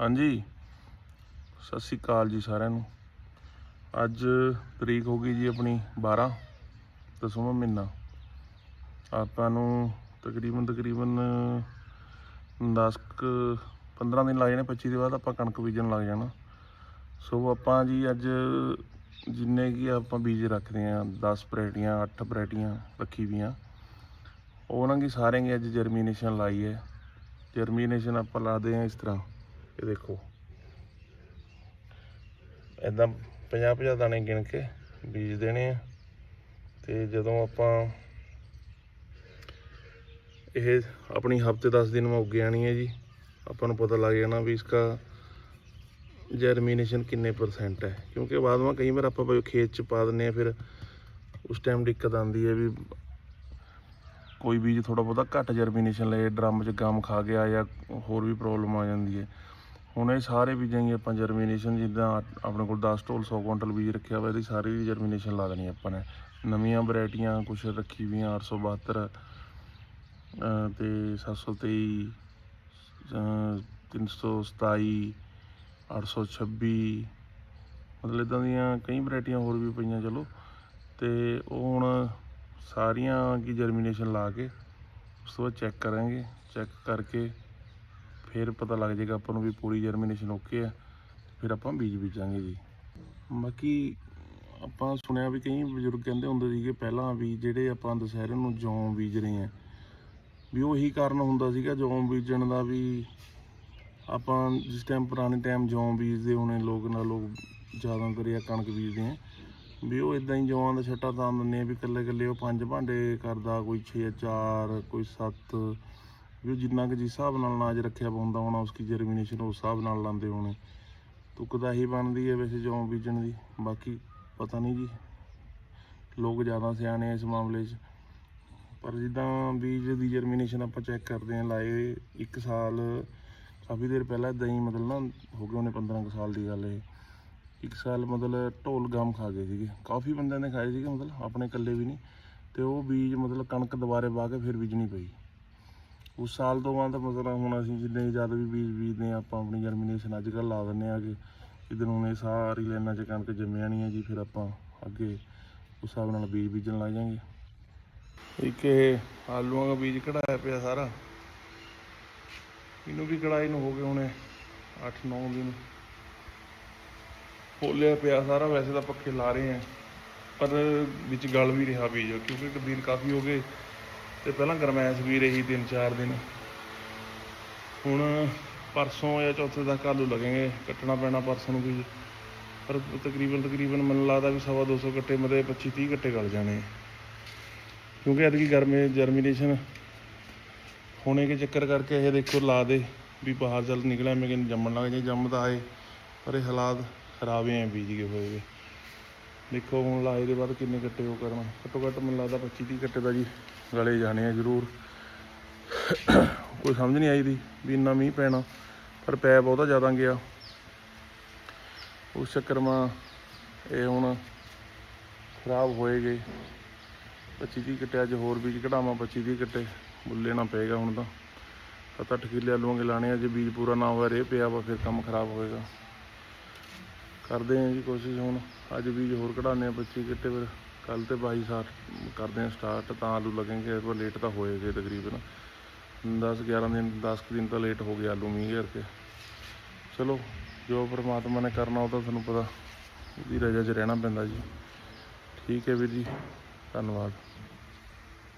ਹਾਂਜੀ। ਸਤਿ ਸ੍ਰੀ ਅਕਾਲ ਜੀ ਸਾਰਿਆਂ ਨੂੰ। ਅੱਜ ਤਰੀਕ ਹੋ ਗਈ ਜੀ ਆਪਣੀ 12 ਦਸਵਾਂ ਮਹੀਨਾ। ਆਪਾਂ ਨੂੰ ਤਕਰੀਬਨ ਤਕਰੀਬਨ 10 ਕੁ 15 ਦਿਨ ਲੱਗ ਜਾਣੇ 25 ਦੇ ਬਾਅਦ ਆਪਾਂ ਕਣਕ ਬੀਜਣ ਲੱਗ ਜਾਣਾ। ਸੋ ਆਪਾਂ ਜੀ ਅੱਜ ਜਿੰਨੇ ਕੀ ਆਪਾਂ ਬੀਜ ਰੱਖਦੇ ਆ 10 ਵੈਰਾਈਟੀਆਂ 8 ਵੈਰਾਈਟੀਆਂ ਰੱਖੀ ਵੀਆਂ ਉਹਨਾਂ ਦੀ ਸਾਰਿਆਂ ਦੀ ਅੱਜ ਜਰਮੀਨੇਸ਼ਨ ਲਾਈ ਹੈ। ਜਰਮੀਨੇਸ਼ਨ ਆਪਾਂ ਲਾਦੇ ਆ ਇਸ ਤਰ੍ਹਾਂ। ਇਹ ਦੇਖੋ। ਇਦਾਂ 50 50 ਦਾਣੇ ਗਿਣ ਕੇ ਬੀਜ ਦੇਣੇ ਆ। ਤੇ ਜਦੋਂ ਆਪਾਂ ਇਹ ਆਪਣੀ ਹਫ਼ਤੇ 10 ਦਿਨ ਮੈਂ ਉੱਗ ਜਾਣੀ ਹੈ ਜੀ, ਆਪਾਂ ਨੂੰ ਪਤਾ ਲੱਗ ਜਾਣਾ ਵੀ ਇਸਕਾ ਜਰਮੀਨੇਸ਼ਨ ਕਿੰਨੇ ਪਰਸੈਂਟ ਹੈ। ਕਿਉਂਕਿ ਬਾਅਦ ਵਿੱਚ ਕਈ ਵਾਰ ਆਪਾਂ ਭਾਵੇਂ ਖੇਤ ਚ ਪਾ ਦਿੰਨੇ ਆ, ਫਿਰ ਉਸ ਟਾਈਮ ਦਿੱਕਤ ਆਉਂਦੀ ਹੈ ਵੀ ਕੋਈ ਬੀਜ ਥੋੜਾ ਬਹੁਤਾ ਘੱਟ ਜਰਮੀਨੇਸ਼ਨ ਲਏ, ਡਰਮ 'ਚ ਗਮ ਖਾ ਗਿਆ ਜਾਂ ਹੋਰ ਵੀ ਪ੍ਰੋਬਲਮ ਆ ਜਾਂਦੀ ਹੈ। ਹੁਣ ਇਹ ਸਾਰੇ ਬੀਜਾਂ ਦੀ ਆਪਾਂ ਜਰਮੀਨੇਸ਼ਨ ਜਿੱਦਾਂ ਆਪਣੇ ਕੋਲ 10 ਢੋਲ 100 ਕੁਇੰਟਲ ਬੀਜ ਰੱਖਿਆ ਵਾ ਇਹਦੀ ਸਾਰੀ ਜਰਮੀਨੇਸ਼ਨ ਲਾ ਦੇਣੀ ਆਪਾਂ ਨੇ। ਨਵੀਆਂ ਵੈਰਾਈਟੀਆਂ ਕੁਝ ਰੱਖੀ ਵੀਆਂ 872 ਅਹ ਤੇ 723 ਅਹ 327 826 ਮਤਲਬ ਇਦਾਂ ਦੀਆਂ ਕਈ ਵੈਰਾਈਟੀਆਂ ਹੋਰ ਵੀ ਪਈਆਂ, ਚਲੋ। ਤੇ ਉਹ ਹੁਣ ਸਾਰੀਆਂ ਕੀ ਜਰਮੀਨੇਸ਼ਨ ਲਾ ਕੇ, ਉਸ ਤੋਂ ਬਾਅਦ ਚੈੱਕ ਕਰਾਂਗੇ ਚੈੱਕ ਕਰਕੇ ਫਿਰ ਪਤਾ ਲੱਗ ਜਾਏਗਾ ਆਪਾਂ ਨੂੰ ਵੀ ਪੂਰੀ ਜਰਮੀਨੇਸ਼ਨ ਓਕੇ ਆ, ਫਿਰ ਆਪਾਂ ਬੀਜ ਬੀਜਾਂਗੇ ਜੀ। ਬਾਕੀ ਆਪਾਂ ਸੁਣਿਆ ਵੀ ਕਈ ਬਜ਼ੁਰਗ ਕਹਿੰਦੇ ਹੁੰਦੇ ਸੀਗੇ ਪਹਿਲਾਂ ਵੀ ਜਿਹੜੇ ਆਪਾਂ ਦੁਸਹਿਰੇ ਨੂੰ ਜੌਂ ਬੀਜ ਰਹੇ ਆ, ਵੀ ਉਹੀ ਕਾਰਨ ਹੁੰਦਾ ਸੀਗਾ ਜੌਂ ਬੀਜਣ ਦਾ ਵੀ ਆਪਾਂ ਜਿਸ ਟਾਈਮ ਪੁਰਾਣੇ ਟਾਈਮ ਜੌਂ ਬੀਜਦੇ ਹੋਣੇ, ਲੋਕ ਨਾ ਲੋਕ ਜ਼ਿਆਦਾਤਰ ਜਾਂ ਕਣਕ ਬੀਜਦੇ ਆ, ਵੀ ਉਹ ਇਦਾਂ ਹੀ ਜੌਆਂ ਦਾ ਛੱਟਾ ਤਾਂ ਦਿੰਦੇ ਆ ਵੀ ਇਕੱਲੇ ਇਕੱਲੇ ਉਹ ਪੰਜ ਭਾਂਡੇ ਕਰਦਾ, ਕੋਈ 6 4 ਕੋਈ 7 ਵੀ ਉਹ ਜਿੰਨਾ ਕੁ ਜਿਸ ਹਿਸਾਬ ਨਾਲ ਅਨਾਜ ਰੱਖਿਆ ਵਾ ਹੁੰਦਾ ਹੋਣਾ ਉਸकी ਜਰਮੀਨੇਸ਼ਨ ਉਸ ਹਿਸਾਬ ਨਾਲ ਲਾਉਂਦੇ ਹੋਣੇ। ਤੁੱਕ ਤਾਂ ਹੀ ਬਣਦੀ ਹੈ ਵੈਸੇ ਜੌਂ ਬੀਜਣ ਦੀ, ਬਾਕੀ ਪਤਾ ਨਹੀਂ ਜੀ। ਲੋਕ ਜ਼ਿਆਦਾ ਸਿਆਣੇ ਆ ਇਸ ਮਾਮਲੇ 'ਚ। ਪਰ ਜਿੱਦਾਂ ਬੀਜ ਦੀ ਜਰਮੀਨੇਸ਼ਨ ਆਪਾਂ ਚੈੱਕ ਕਰਦੇ ਹਾਂ, ਲਾਏ ਇੱਕ ਸਾਲ, ਕਾਫੀ ਦੇਰ ਪਹਿਲਾਂ ਦਹੀਂ ਮਤਲਬ ਨਾ ਹੋ ਗਏ ਉਹਨੇ 15 ਕੁ ਸਾਲ ਦੀ ਗੱਲ ਇਹ। ਇੱਕ ਸਾਲ ਮਤਲਬ ਢੋਲ ਗਮ ਖਾ ਗਏ ਸੀਗੇ। ਕਾਫੀ ਬੰਦਿਆਂ ਨੇ ਖਾਏ ਸੀਗੇ ਮਤਲਬ, ਆਪਣੇ ਇਕੱਲੇ ਵੀ ਨਹੀਂ। ਤੇ ਉਹ ਬੀਜ ਮਤਲਬ ਕਣਕ ਦੁਬਾਰੇ ਵਾਹ ਕੇ ਫਿਰ ਬੀਜਣੀ ਪਈ। ਉਸ ਸਾਲ ਤੋਂ ਬਾਅਦ ਮਤਲਬ ਹੁਣ ਅਸੀਂ ਜਿੰਨੇ ਜ਼ਿਆਦਾ ਵੀ ਬੀਜ ਬੀਜਦੇ ਹਾਂ, ਆਪਾਂ ਆਪਣੀ ਜਰਮੀਨੇਸ਼ਨ ਅੱਜ ਕੱਲ੍ਹ ਲਾ ਦਿੰਦੇ ਆ ਕਿ ਜਿੱਦਣ ਹੁਣ ਇਹ ਸਾਰੀ ਲਾਈਨਾਂ 'ਚ ਕਣਕ ਜੰਮ ਜਾਣੀ ਹੈ ਜੀ ਫਿਰ ਆਪਾਂ ਅੱਗੇ ਉਸ ਹਿਸਾਬ ਨਾਲ ਬੀਜ ਬੀਜਣ ਲੱਗ ਜਾਾਂਗੇ। ਇੱਕ ਇਹ ਆਲੂਆਂ ਦਾ ਬੀਜ ਕਢਾਇਆ ਪਿਆ ਸਾਰਾ। ਇਹਨੂੰ ਵੀ ਕਢਾਈ ਨੂੰ ਹੋ ਗਏ ਹੁਣੇ 8-9 ਦਿਨ। ਫੋਲਿਆ ਪਿਆ ਸਾਰਾ, ਵੈਸੇ ਤਾਂ ਪੱਖੇ ਲਾ ਰਹੇ ਆ ਪਰ ਵਿੱਚ ਗਲ ਵੀ ਰਿਹਾ ਬੀਜ, ਕਿਉਂਕਿ ਕਬੀਰ ਕਾਫੀ ਹੋ ਗਏ। ਤੇ ਪਹਿਲਾਂ ਗਰਮੈਸ਼ ਵੀ ਰਹੀ ਤਿੰਨ ਚਾਰ ਦਿਨ। ਹੁਣ ਪਰਸੋਂ ਜਾਂ ਚੌਥੇ ਤੱਕ ਆਲੂ ਲੱਗਣਗੇ, ਕੱਟਣਾ ਪੈਣਾ ਪਰਸੋਂ ਨੂੰ ਬੀਜ ਪਰ ਤਕਰੀਬਨ ਤਕਰੀਬਨ ਮੈਨੂੰ ਲੱਗਦਾ ਵੀ ਸਵਾ 200 ਕੱਟੇ ਮਤੇ 25 30 ਕੱਟੇ ਗਲ ਜਾਣੇ। ਕਿਉਂਕਿ ਐਤਕੀ ਗਰਮੇ ਜਰਮੀਨੇਸ਼ਨ ਹੋਣੇ ਕੇ ਚੱਕਰ ਕਰਕੇ ਇਹ ਦੇਖੋ ਲਾ ਦੇ ਵੀ ਬਾਹਰ ਚੱਲ ਨਿਕਲਿਆ, ਮੈਂ ਕਿ ਜੰਮਣ ਲੱਗ ਜਾਏ ਜੰਮਦਾ ਆਏ, ਪਰ ਇਹ ਹਾਲਾਤ ਖਰਾਬ ਹੈ ਬੀਜ ਗਏ ਹੋਏ। ਵੇ ਦੇਖੋ ਹੁਣ ਲਾਏ ਦੇ ਬਾਅਦ ਕਿੰਨੇ ਕੱਟੇ ਉਹ ਕਰਨਾ ਘੱਟੋ ਘੱਟ ਮੈਨੂੰ ਲੱਗਦਾ 25 30 ਕੱਟੇ ਦਾ ਜੀ ਗਲੇ ਜਾਣੇ ਆ ਜ਼ਰੂਰ। ਕੋਈ ਸਮਝ ਨਹੀਂ ਆਈ ਦੀ ਵੀ ਇੰਨਾ ਮੀਂਹ ਪੈਣਾ, ਪਰ ਪੈ ਬਹੁਤਾ ਜ਼ਿਆਦਾ ਗਿਆ। ਉਸ ਚੱਕਰ ਮਾ ਇਹ ਹੁਣ ਖਰਾਬ ਹੋਏ ਗਏ। 25 30 ਕੱਟੇ, ਅੱਜ ਹੋਰ ਬੀਜ ਕਢਾਵਾਂ 25 30 ਕੱਟੇ। ਬੁੱਲੇ ਨਾ ਪਏਗਾ ਹੁਣ ਤਾਂ। ਸੱਤ ਅੱਠ ਕਿੱਲੇ ਆਲੂਆਂ ਕੇ ਲਾਣੇ ਆ, ਜੇ ਬੀਜ ਪੂਰਾ ਨਾ ਹੋਇਆ ਰੇ ਪਿਆ ਵਾ, ਫਿਰ ਕੰਮ ਖਰਾਬ ਹੋਏਗਾ। ਕਰਦੇ ਆਂ ਜੀ ਕੋਸ਼ਿਸ਼ ਹੁਣ। ਅੱਜ ਬੀਜ ਹੋਰ ਕਢਾਣੇ ਆ 25 ਕੱਟੇ ਫਿਰ ਕੱਲ ਤੇ 22 ਸਾਟ ਕਰਦੇ ਆ ਸਟਾਰਟ ਤਾਂ ਆਲੂ ਲੱਗਣਗੇ, ਇਸ ਵਾਰ ਲੇਟ ਤਾਂ ਹੋਏਗੇ ਤਕਰੀਬਨ। 10 11 ਦਿਨ 10 ਕੁ ਦਿਨ ਤਾਂ ਲੇਟ ਹੋ ਗਏ ਆਲੂ ਮੀਂਹ ਕਰਕੇ। ਚਲੋ, ਜੋ ਪਰਮਾਤਮਾ ਨੇ ਕਰਨਾ ਉਹ ਤਾਂ ਤੁਹਾਨੂੰ ਪਤਾ, ਉਹਦੀ ਰਜਾ 'ਚ ਰਹਿਣਾ ਪੈਂਦਾ ਜੀ। ਠੀਕ ਹੈ ਵੀਰ ਜੀ, ਧੰਨਵਾਦ।